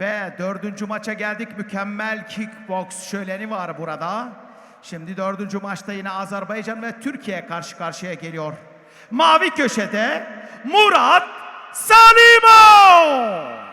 Ve dördüncü maça geldik. Mükemmel kickbox şöleni var burada. Şimdi dördüncü maçta yine Azerbaycan ve Türkiye karşı karşıya geliyor. Mavi köşede Murat Salimov.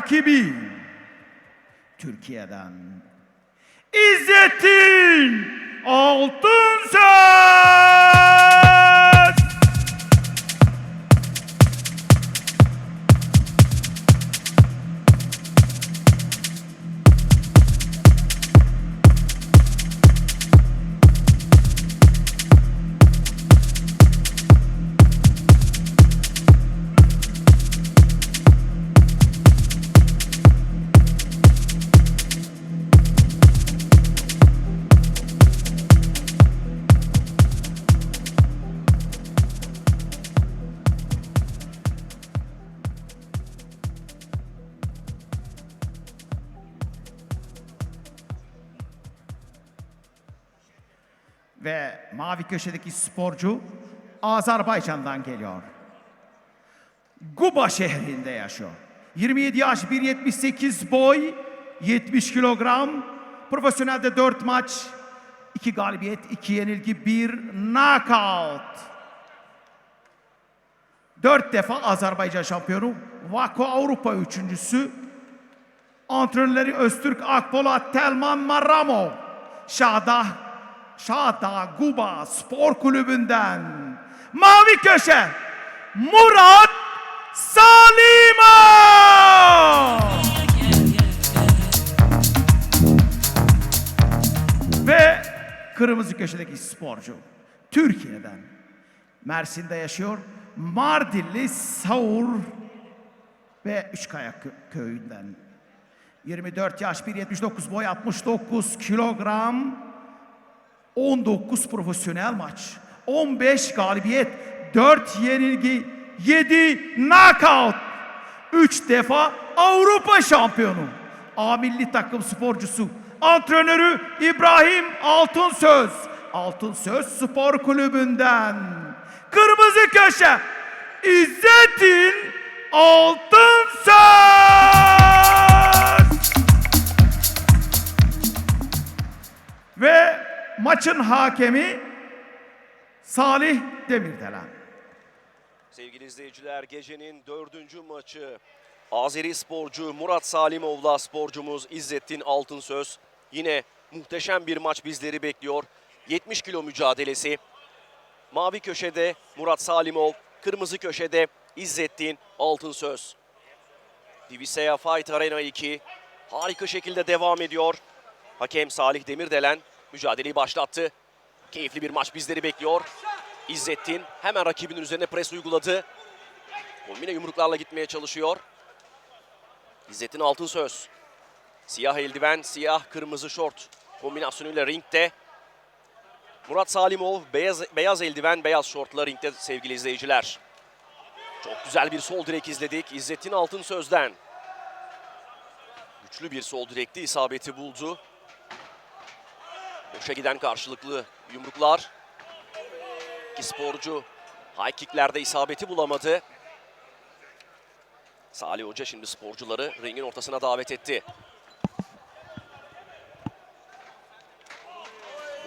Rakibi Türkiye'den İzzettin Altınsöz. Mavi köşedeki sporcu Azerbaycan'dan geliyor. Guba şehrinde yaşıyor. 27 yaş, 1.78 boy, 70 kilogram. Profesyonelde 4 maç, 2 galibiyet, 2 yenilgi, 1 knockout. 4 defa Azerbaycan şampiyonu, Vako Avrupa üçüncüsü. Antrenörleri Öztürk Akpolat, Telman Marramov. Şahda, Şahda Guba Spor Kulübü'nden Mavi Köşe Murat Salimov. Ve kırmızı köşedeki sporcu Türkiye'den Mersin'de yaşıyor. Mardinli Saur ve Üçkaya kö- köyünden 24 yaş 1.79 boy 69 kilogram 19 profesyonel maç 15 galibiyet 4 yenilgi 7 knockout. 3 defa Avrupa şampiyonu. A milli takım sporcusu antrenörü İbrahim Altınsöz. Altınsöz Spor Kulübü'nden. Kırmızı Köşe İzzettin Altınsöz. Ve maçın hakemi Salih Demirdelen. Sevgili izleyiciler gecenin dördüncü maçı. Azeri sporcu Murat Salimov'la sporcumuz İzzettin Altınsöz. Yine muhteşem bir maç bizleri bekliyor. 70 kilo mücadelesi. Mavi köşede Murat Salimov, kırmızı köşede İzzettin Altınsöz. Divisea Fight Arena 2 harika şekilde devam ediyor. Hakem Salih Demirdelen mücadeleyi başlattı. Keyifli bir maç bizleri bekliyor. İzzettin hemen rakibinin üzerine pres uyguladı. Kombine yumruklarla gitmeye çalışıyor. İzzettin Altınsöz. Siyah eldiven, siyah kırmızı şort kombinasyonuyla ringde. Murat Salimov beyaz, beyaz eldiven, beyaz şortla ringde sevgili izleyiciler. Çok güzel bir sol direk izledik İzzettin Altınsöz'den. Güçlü bir sol direkti isabeti buldu. Boşa giden karşılıklı yumruklar. İki sporcu high kicklerde isabeti bulamadı. Salih Hoca şimdi sporcuları ringin ortasına davet etti.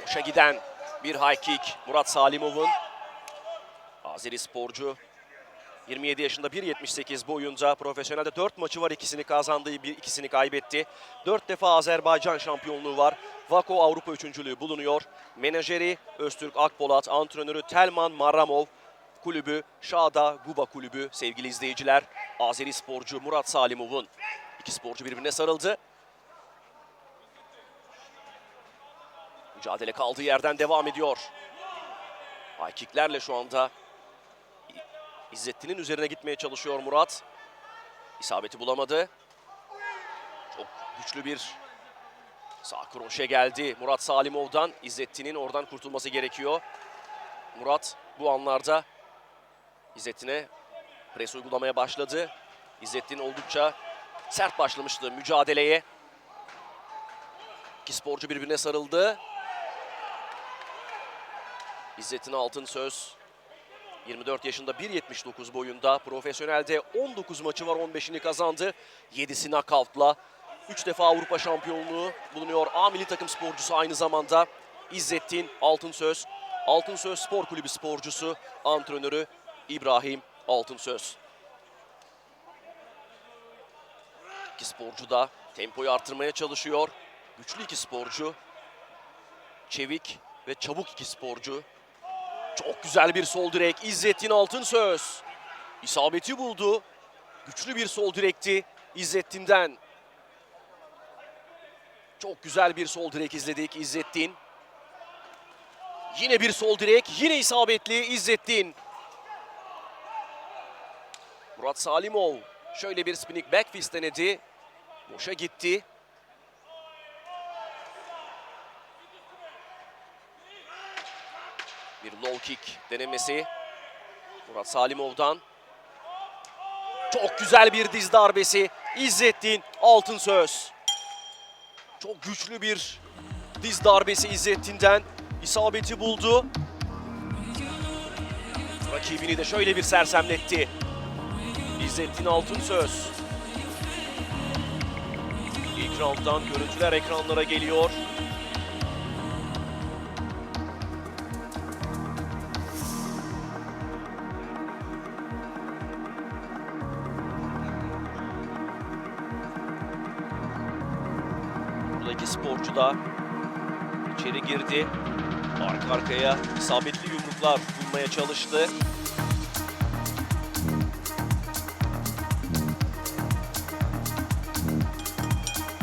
Boşa giden Bir high kick Murat Salimov'un. Azeri sporcu 27 yaşında 1.78 boyunca profesyonelde 4 maçı var. ikisini kazandığı, bir ikisini kaybetti. 4 defa Azerbaycan şampiyonluğu var. Vako Avrupa üçüncülüğü bulunuyor. Menajeri Öztürk Akpolat, antrenörü Telman Marramov, kulübü Şada Guba kulübü sevgili izleyiciler. Azeri sporcu Murat Salimov'un iki sporcu birbirine sarıldı. Mücadele kaldığı yerden devam ediyor. High kicklerle şu anda İzzettin'in üzerine gitmeye çalışıyor Murat. İsabeti bulamadı. Çok güçlü bir sağ kroşe geldi Murat Salimov'dan. İzzettin'in oradan kurtulması gerekiyor. Murat bu anlarda İzzettin'e pres uygulamaya başladı. İzzettin oldukça sert başlamıştı mücadeleye. İki sporcu birbirine sarıldı. İzzettin Altın Söz 24 yaşında 1.79 boyunda profesyonelde 19 maçı var 15'ini kazandı. 7'si knockout'la 3 defa Avrupa şampiyonluğu bulunuyor. A milli takım sporcusu aynı zamanda İzzettin Altınsöz. Altınsöz Spor Kulübü sporcusu, antrenörü İbrahim Altınsöz. İki sporcu da tempoyu arttırmaya çalışıyor. Güçlü iki sporcu. Çevik ve çabuk iki sporcu. Çok güzel bir sol direk. İzzettin Altınsöz. İsabeti buldu. Güçlü bir sol direkti İzzettin'den. Çok güzel bir sol direk izledik İzzettin. Yine bir sol direk. Yine isabetli İzzettin. Murat Salimov şöyle bir spinning back fist denedi. Boşa gitti. Bir low kick denemesi. Murat Salimov'dan. Çok güzel bir diz darbesi. İzzettin Altınsöz. Çok güçlü bir diz darbesi İzzettin'den. isabeti buldu. Rakibini de şöyle bir sersemletti. İzzettin Altınsöz. İlk rounddan görüntüler ekranlara geliyor. Buradaki sporcu da içeri girdi. Arka arkaya isabetli yumruklar bulmaya çalıştı.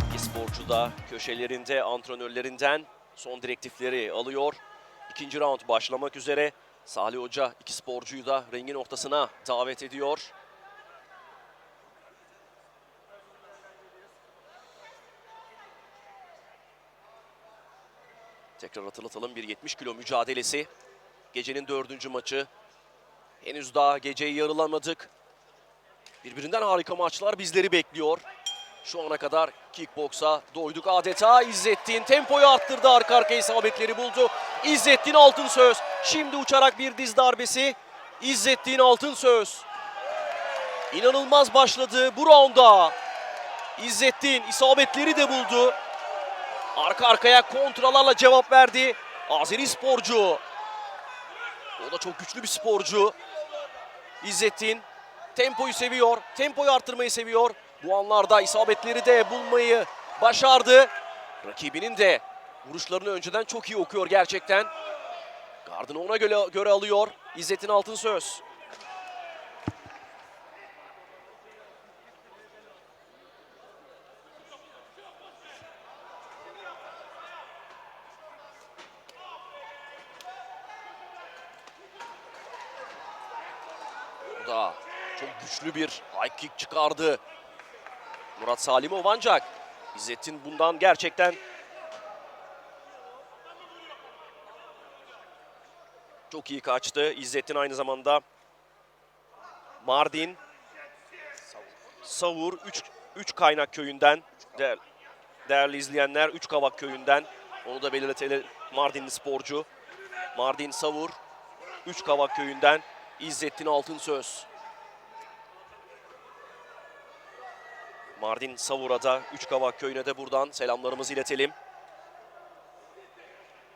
İki sporcu da köşelerinde antrenörlerinden son direktifleri alıyor. İkinci round başlamak üzere. Salih Hoca iki sporcuyu da ringin ortasına davet ediyor. Tekrar hatırlatalım bir 70 kilo mücadelesi. Gecenin dördüncü maçı. Henüz daha geceyi yarılamadık. Birbirinden harika maçlar bizleri bekliyor. Şu ana kadar kickboksa doyduk adeta. İzzettin tempoyu arttırdı arka arkaya isabetleri buldu. İzzettin Altınsöz şimdi uçarak bir diz darbesi. İzzettin Altınsöz. İnanılmaz başladı bu rounda. İzzettin isabetleri de buldu. Arka arkaya kontralarla cevap verdi. Azeri sporcu. O da çok güçlü bir sporcu. İzzettin tempoyu seviyor. Tempoyu arttırmayı seviyor. Bu anlarda isabetleri de bulmayı başardı. Rakibinin de vuruşlarını önceden çok iyi okuyor gerçekten. Gardını ona göre, göre alıyor. İzzettin Altınsöz. Bu da çok güçlü bir high kick çıkardı. Murat Salimov ancak İzzettin bundan gerçekten çok iyi kaçtı. İzzettin aynı zamanda Mardin, Savur, 3 3 kaynak köyünden değer, değerli izleyenler 3 Kavak köyünden onu da belirtelim Mardinli sporcu. Mardin Savur, 3 Kavak köyünden İzzettin Altınsöz. Mardin Savura'da, Üçkavak köyüne de buradan selamlarımızı iletelim.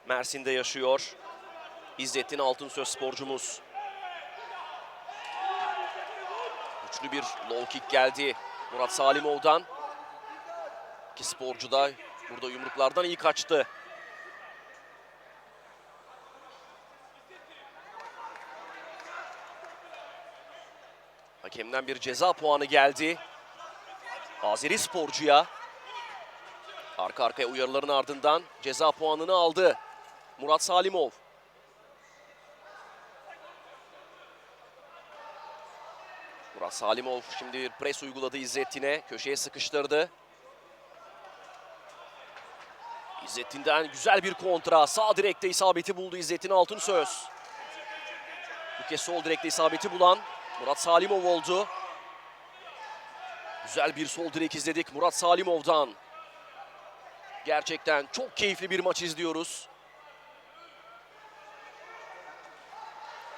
Mersin'de yaşıyor. İzzettin Altınsöz sporcumuz. Güçlü bir low kick geldi Murat Salimov'dan. İki sporcu da burada yumruklardan iyi kaçtı. Hakemden bir ceza puanı geldi. Azeri sporcuya. Arka arkaya uyarıların ardından ceza puanını aldı. Murat Salimov. Murat Salimov şimdi bir pres uyguladı İzzettin'e. Köşeye sıkıştırdı. İzzettin'den güzel bir kontra. Sağ direkte isabeti buldu İzzettin Altınsöz. Bu kez sol direkte isabeti bulan Murat Salimov oldu. Güzel bir sol direk izledik Murat Salimov'dan. Gerçekten çok keyifli bir maç izliyoruz.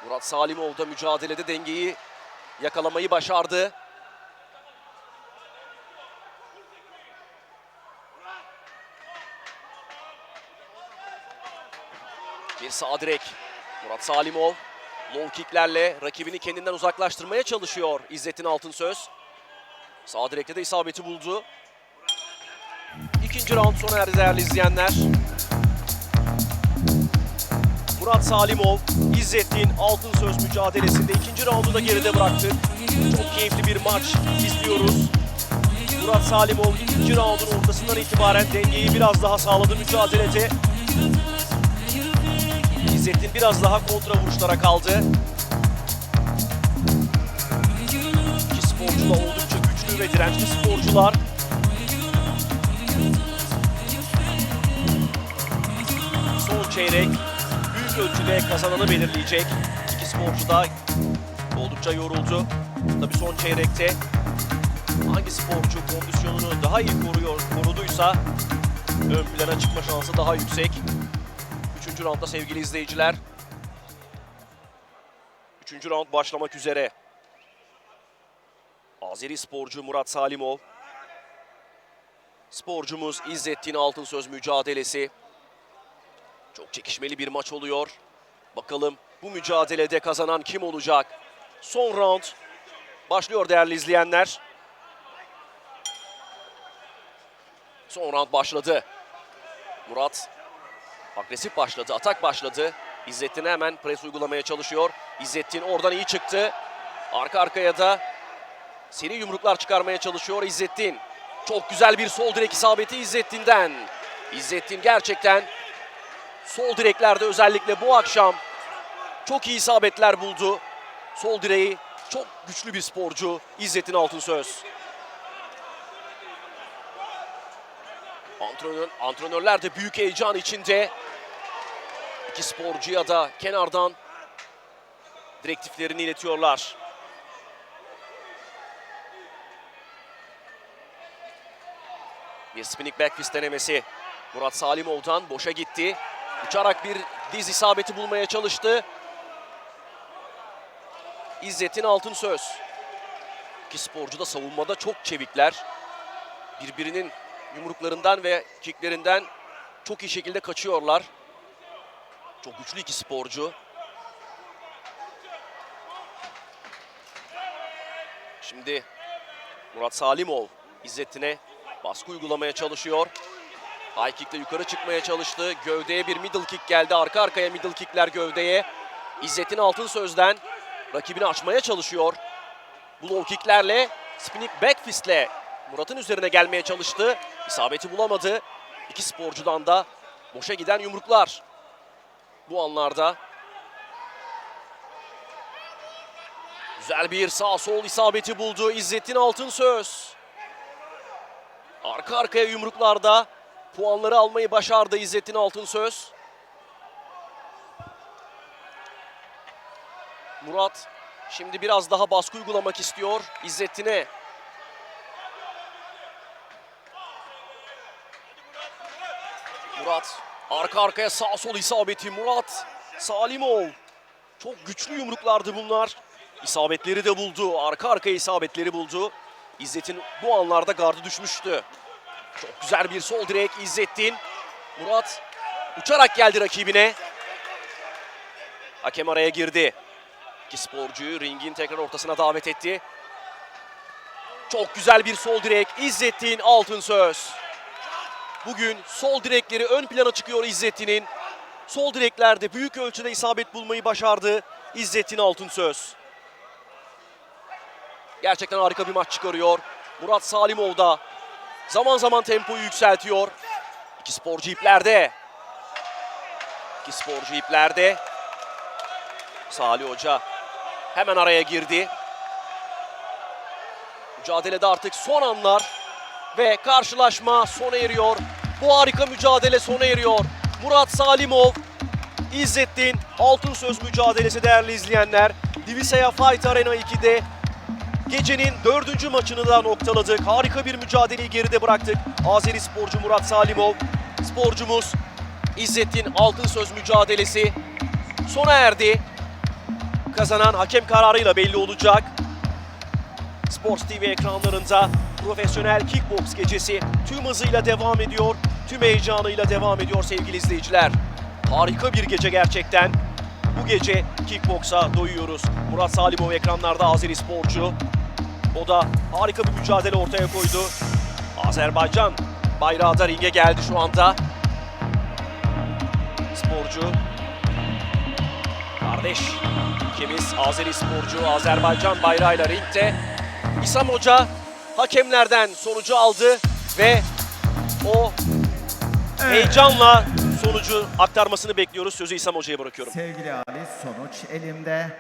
Murat Salimov da mücadelede dengeyi yakalamayı başardı. Bir sağ direk. Murat Salimov low kicklerle rakibini kendinden uzaklaştırmaya çalışıyor İzzettin Altınsöz. Sağ direkte de isabeti buldu. İkinci round sona erdi değerli izleyenler. Murat Salimov, İzzettin Altınsöz mücadelesinde ikinci roundu da geride bıraktık. Çok keyifli bir maç izliyoruz. Murat Salimov ikinci roundun ortasından itibaren dengeyi biraz daha sağladı mücadelede. İzzettin biraz daha kontra vuruşlara kaldı. Ve dirençli sporcular. Son çeyrek büyük ölçüde kazananı belirleyecek. İki sporcu da oldukça yoruldu. Tabii son çeyrekte hangi sporcu kondisyonunu daha iyi koruyor, koruduysa ön plana çıkma şansı daha yüksek. Üçüncü roundda sevgili izleyiciler. Üçüncü round başlamak üzere. Azeri sporcu Murat Salimov. Sporcumuz İzzettin Altınsöz mücadelesi. Çok çekişmeli bir maç oluyor. Bakalım bu mücadelede kazanan kim olacak? Son round başlıyor değerli izleyenler. Son round başladı. Murat agresif başladı, atak başladı. İzzettin hemen pres uygulamaya çalışıyor. İzzettin oradan iyi çıktı. Arka arkaya da seri yumruklar çıkarmaya çalışıyor İzzettin. Çok güzel bir sol direk isabeti İzzettin'den. İzzettin gerçekten sol direklerde özellikle bu akşam çok iyi isabetler buldu. Sol direği çok güçlü bir sporcu İzzettin Altınsöz. Antrenör, antrenörler de büyük heyecan içinde. İki sporcuya da kenardan direktiflerini iletiyorlar. Bir spinning back fist denemesi. Murat Salimov'dan boşa gitti. Uçarak bir diz isabeti bulmaya çalıştı. İzzettin Altınsöz. İki sporcu da savunmada çok çevikler. Birbirinin yumruklarından ve kicklerinden çok iyi şekilde kaçıyorlar. Çok güçlü iki sporcu. Şimdi Murat Salimov İzzettin'e baskı uygulamaya çalışıyor. High kick'le yukarı çıkmaya çalıştı. Gövdeye bir middle kick geldi. Arka arkaya middle kickler gövdeye. İzzettin Altınsöz'den rakibini açmaya çalışıyor. Bu low kicklerle spinning back fist'le Murat'ın üzerine gelmeye çalıştı. İsabeti bulamadı. İki sporcudan da boşa giden yumruklar. Bu anlarda güzel bir sağ sol isabeti buldu İzzettin Altınsöz. Arka arkaya yumruklarda puanları almayı başardı İzzettin Altınsöz. Murat şimdi biraz daha baskı uygulamak istiyor İzzettin'e. Murat arka arkaya sağ sol isabeti Murat Salimov. Çok güçlü yumruklardı bunlar. İsabetleri de buldu. Arka arkaya isabetleri buldu. İzzet'in bu anlarda gardı düşmüştü. Çok güzel bir sol direk İzzettin. Murat uçarak geldi rakibine. Hakem araya girdi. İki sporcuyu ringin tekrar ortasına davet etti. Çok güzel bir sol direk. İzzettin Altın Söz. Bugün sol direkleri ön plana çıkıyor İzzettin'in. Sol direklerde büyük ölçüde isabet bulmayı başardı İzzettin Altın Söz. Gerçekten harika bir maç çıkarıyor. Murat Salimov da zaman zaman tempoyu yükseltiyor. İki sporcu iplerde. İki sporcu iplerde. Salih Hoca hemen araya girdi. Mücadelede artık son anlar ve karşılaşma sona eriyor. Bu harika mücadele sona eriyor. Murat Salimov, İzzettin Altın Söz mücadelesi değerli izleyenler. Divisaya Fight Arena 2'de gecenin dördüncü maçını da noktaladık. Harika bir mücadeleyi geride bıraktık. Azeri sporcu Murat Salimov, sporcumuz İzzettin Altın Söz mücadelesi sona erdi. Kazanan hakem kararıyla belli olacak. Sports TV ekranlarında profesyonel kickbox gecesi tüm hızıyla devam ediyor, tüm heyecanıyla devam ediyor sevgili izleyiciler. Harika bir gece gerçekten. Bu gece kickboksa doyuyoruz. Murat Salimov ekranlarda Azeri sporcu. O da harika bir mücadele ortaya koydu. Azerbaycan bayrağı da ringe geldi şu anda. Sporcu Kardeş ülkemiz Azeri sporcu Azerbaycan bayrağıyla ringde. İsam Hoca hakemlerden sonucu aldı ve o heyecanla sonucu aktarmasını bekliyoruz. Sözü İsam Hoca'ya bırakıyorum. Sevgili Ali sonuç elimde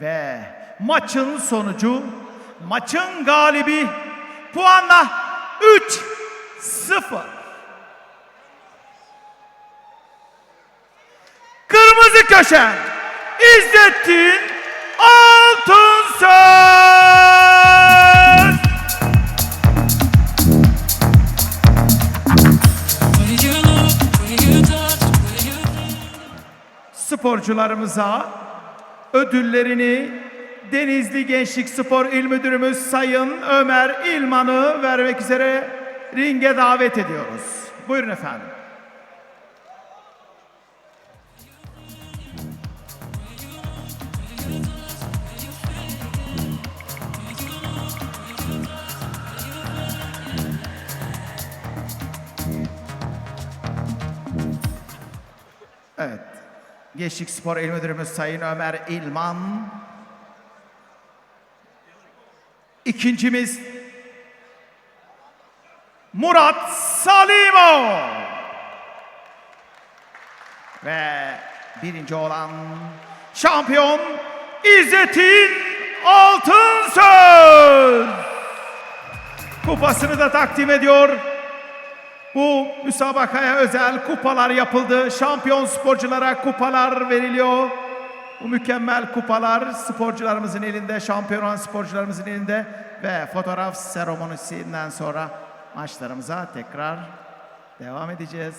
ve maçın sonucu maçın galibi puanla 3-0. Kırmızı köşe İzzettin Altınsöz. Sporcularımıza ödüllerini Denizli Gençlik Spor İl Müdürümüz Sayın Ömer İlman'ı vermek üzere ringe davet ediyoruz. Buyurun efendim. Evet. Gençlik Spor İl Müdürümüz Sayın Ömer İlman. İkincimiz Murat Salimov. Ve birinci olan şampiyon İzzettin Altınsöz. Kupasını da takdim ediyor. Bu müsabakaya özel kupalar yapıldı. Şampiyon sporculara kupalar veriliyor. Bu mükemmel kupalar sporcularımızın elinde, şampiyon sporcularımızın elinde ve fotoğraf seremonisinden sonra maçlarımıza tekrar devam edeceğiz.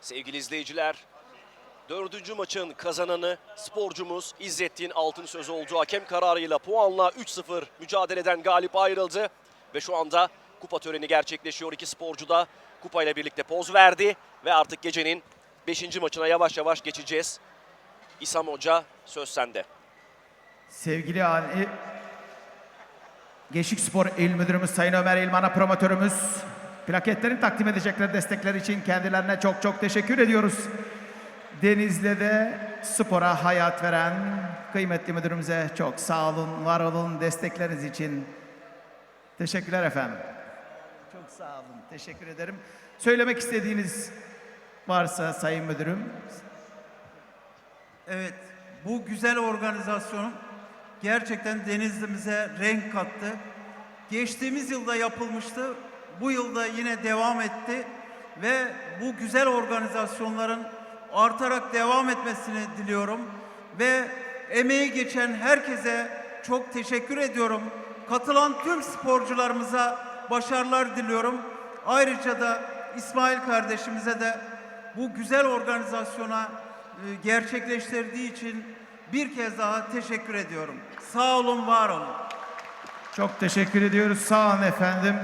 Sevgili izleyiciler, dördüncü maçın kazananı sporcumuz İzzettin Altın Söz oldu. Hakem kararıyla puanla 3-0 mücadeleden galip ayrıldı. Ve şu anda kupa töreni gerçekleşiyor. İki sporcu da kupayla birlikte poz verdi. Ve artık gecenin 5. maçına yavaş yavaş geçeceğiz. İsam Hoca söz sende. Sevgili Ali, Gençlik Spor İl Müdürümüz Sayın Ömer İlman'a promotörümüz plaketlerini takdim edecekler destekleri için kendilerine çok çok teşekkür ediyoruz. Denizli'de spora hayat veren kıymetli müdürümüze çok sağ olun, var olun destekleriniz için. Teşekkürler efendim. Çok sağ olun, teşekkür ederim. Söylemek istediğiniz varsa Sayın Müdürüm. Evet, bu güzel organizasyonun gerçekten Denizli'mize renk kattı. Geçtiğimiz yılda yapılmıştı, bu yılda yine devam etti ve bu güzel organizasyonların artarak devam etmesini diliyorum ve emeği geçen herkese çok teşekkür ediyorum. Katılan tüm sporcularımıza başarılar diliyorum. Ayrıca da İsmail kardeşimize de bu güzel organizasyona gerçekleştirdiği için bir kez daha teşekkür ediyorum. Sağ olun, var olun. Çok teşekkür ediyoruz. Sağ olun efendim.